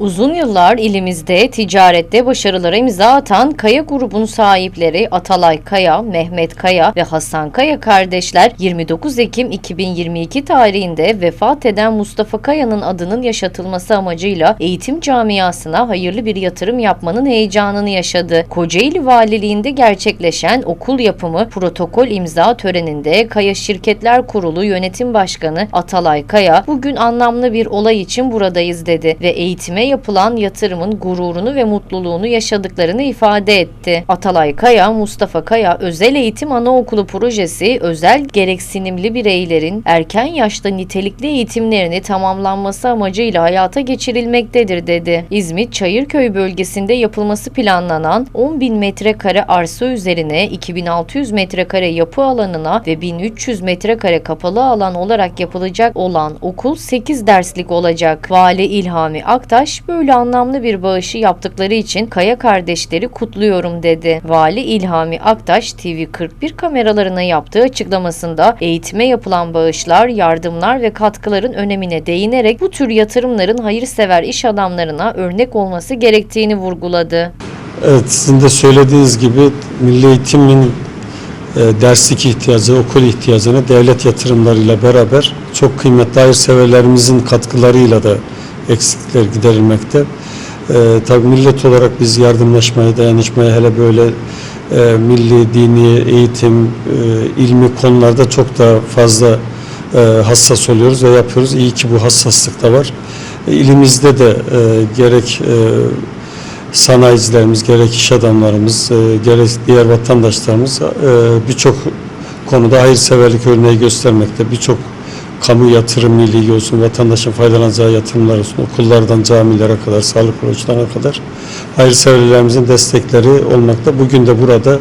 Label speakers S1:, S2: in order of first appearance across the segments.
S1: Uzun yıllar ilimizde ticarette başarılara imza atan Kaya grubunun sahipleri Atalay Kaya, Mehmet Kaya ve Hasan Kaya kardeşler 29 Ekim 2022 tarihinde vefat eden Mustafa Kaya'nın adının yaşatılması amacıyla eğitim camiasına hayırlı bir yatırım yapmanın heyecanını yaşadı. Kocaeli Valiliğinde gerçekleşen okul yapımı protokol imza töreninde Kaya Şirketler Kurulu Yönetim Başkanı Atalay Kaya bugün anlamlı bir olay için buradayız dedi ve eğitime yapılan yatırımın gururunu ve mutluluğunu yaşadıklarını ifade etti. Atalay Kaya, Mustafa Kaya Özel Eğitim Anaokulu projesi özel gereksinimli bireylerin erken yaşta nitelikli eğitimlerini tamamlanması amacıyla hayata geçirilmektedir dedi. İzmit Çayırköy bölgesinde yapılması planlanan 10 bin metrekare arsa üzerine 2600 metrekare yapı alanına ve 1300 metrekare kapalı alan olarak yapılacak olan okul 8 derslik olacak. Vali İlhami Aktaş böyle anlamlı bir bağışı yaptıkları için Kaya kardeşleri kutluyorum dedi. Vali İlhami Aktaş TV41 kameralarına yaptığı açıklamasında eğitime yapılan bağışlar, yardımlar ve katkıların önemine değinerek bu tür yatırımların hayırsever iş adamlarına örnek olması gerektiğini vurguladı.
S2: Evet, sizin de söylediğiniz gibi milli eğitimin e, derslik ihtiyacı, okul ihtiyacını devlet yatırımlarıyla beraber çok kıymetli hayırseverlerimizin katkılarıyla da eksiklikler giderilmekte. E, tabii millet olarak biz yardımlaşmaya, dayanışmaya hele böyle e, milli, dini, eğitim, e, ilmi konularda çok daha fazla e, hassas oluyoruz ve yapıyoruz. İyi ki bu hassaslık da var. E, ilimizde de e, gerek e, sanayicilerimiz, gerek iş adamlarımız, e, gerek diğer vatandaşlarımız e, birçok konuda hayırseverlik örneği göstermekte. Birçok kamu yatırım milli olsun, vatandaşın faydalanacağı yatırımlar olsun, okullardan camilere kadar, sağlık kuruluşlarına kadar hayırseverlerimizin destekleri olmakta. Bugün de burada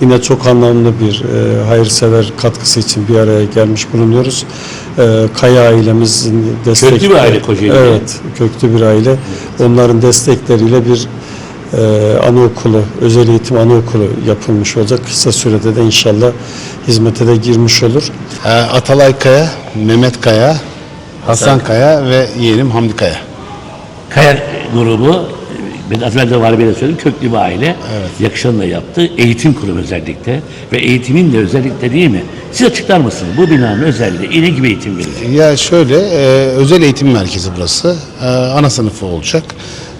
S2: yine çok anlamlı bir e, hayırsever katkısı için bir araya gelmiş bulunuyoruz. E, Kaya ailemizin destekleri.
S3: Köklü bir aile Kocaeli'de.
S2: Evet, köklü bir aile. Onların destekleriyle bir e, anaokulu, özel eğitim anaokulu yapılmış olacak. Kısa sürede de inşallah hizmete de girmiş olur.
S4: Ee, Atalay Kaya, Mehmet Kaya, Hasan Kaya ve yeğenim Hamdi Kaya.
S3: Kaya grubu, ben az evvel de var bir de söyledim, köklü bir aile. Yakışanı da yaptı. Eğitim kurumu özellikle. Ve eğitimin de özellikle değil mi? Siz açıklar mısınız? Bu binanın özelliği ne gibi eğitim verecek?
S4: Ya şöyle, e, özel eğitim merkezi burası. E, ana sınıfı olacak.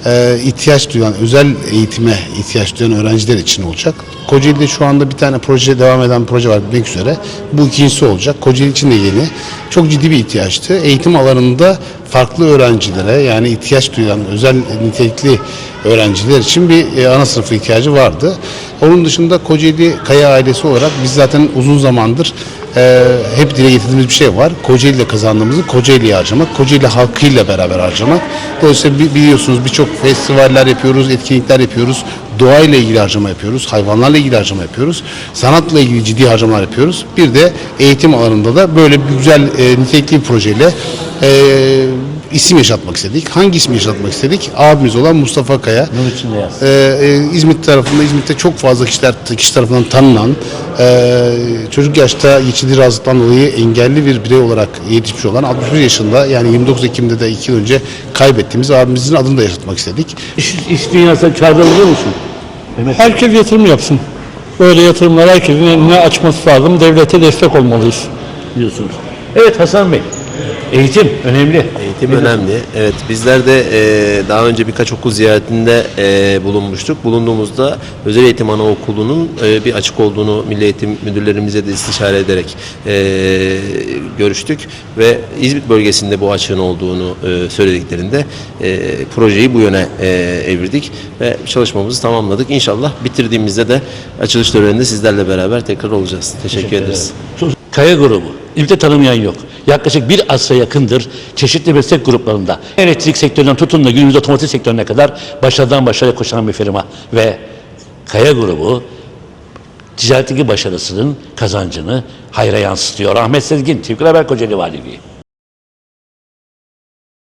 S4: E, ihtiyaç duyan, özel eğitime ihtiyaç duyan öğrenciler için olacak. Kocaeli'de şu anda bir tane proje devam eden proje var bitmek üzere. Bu ikincisi olacak. Kocaeli için de yeni. Çok ciddi bir ihtiyaçtı. Eğitim alanında farklı öğrencilere yani ihtiyaç duyan özel nitelikli öğrenciler için bir e, ana sınıfı ihtiyacı vardı. Onun dışında Kocaeli Kaya ailesi olarak biz zaten uzun zamandır e, hep dile getirdiğimiz bir şey var. Kocaeli'de kazandığımızı Kocaeli'ye harcamak, Kocaeli halkıyla beraber harcamak. Dolayısıyla bi- biliyorsunuz birçok festivaller yapıyoruz, etkinlikler yapıyoruz. Doğayla ilgili harcama yapıyoruz, hayvanlarla ilgili harcama yapıyoruz, sanatla ilgili ciddi harcamalar yapıyoruz. Bir de eğitim alanında da böyle bir güzel e, nitelikli bir projeyle e, isim yaşatmak istedik. Hangi ismi yaşatmak istedik? Abimiz olan Mustafa Kaya.
S3: Nur içinde yaz.
S4: Ee, e, İzmit tarafında, İzmit'te çok fazla kişiler kişi tarafından tanınan, e, çocuk yaşta geçirdiği rahatsızlıktan dolayı engelli bir birey olarak yetişmiş olan 61 yaşında yani 29 Ekim'de de iki yıl önce kaybettiğimiz abimizin adını da yaşatmak istedik.
S3: İş, iş dünyasına çağrılıyor musun? Mehmet
S5: Herkes yatırım yapsın. Böyle yatırımlar herkesin eline açması lazım. Devlete destek olmalıyız.
S3: diyorsunuz. Evet Hasan Bey, eğitim önemli.
S6: Eğitim önemli. Evet bizler de e, daha önce birkaç okul ziyaretinde e, bulunmuştuk. Bulunduğumuzda özel eğitim anaokulunun e, bir açık olduğunu milli eğitim müdürlerimize de istişare ederek e, görüştük ve İzmit bölgesinde bu açığın olduğunu e, söylediklerinde e, projeyi bu yöne e, evirdik ve çalışmamızı tamamladık. İnşallah bitirdiğimizde de açılış töreninde sizlerle beraber tekrar olacağız. Teşekkür, ederiz.
S3: Kaya grubu. İlkte tanımayan yok. Yaklaşık bir asra yakındır çeşitli meslek gruplarında elektrik sektöründen tutun da günümüzde otomotiv sektörüne kadar başarıdan başarıya koşan bir firma. Ve Kaya grubu ticaretteki başarısının kazancını hayra yansıtıyor. Ahmet Sezgin, Tevfik Haber Kocaeli Valiliği.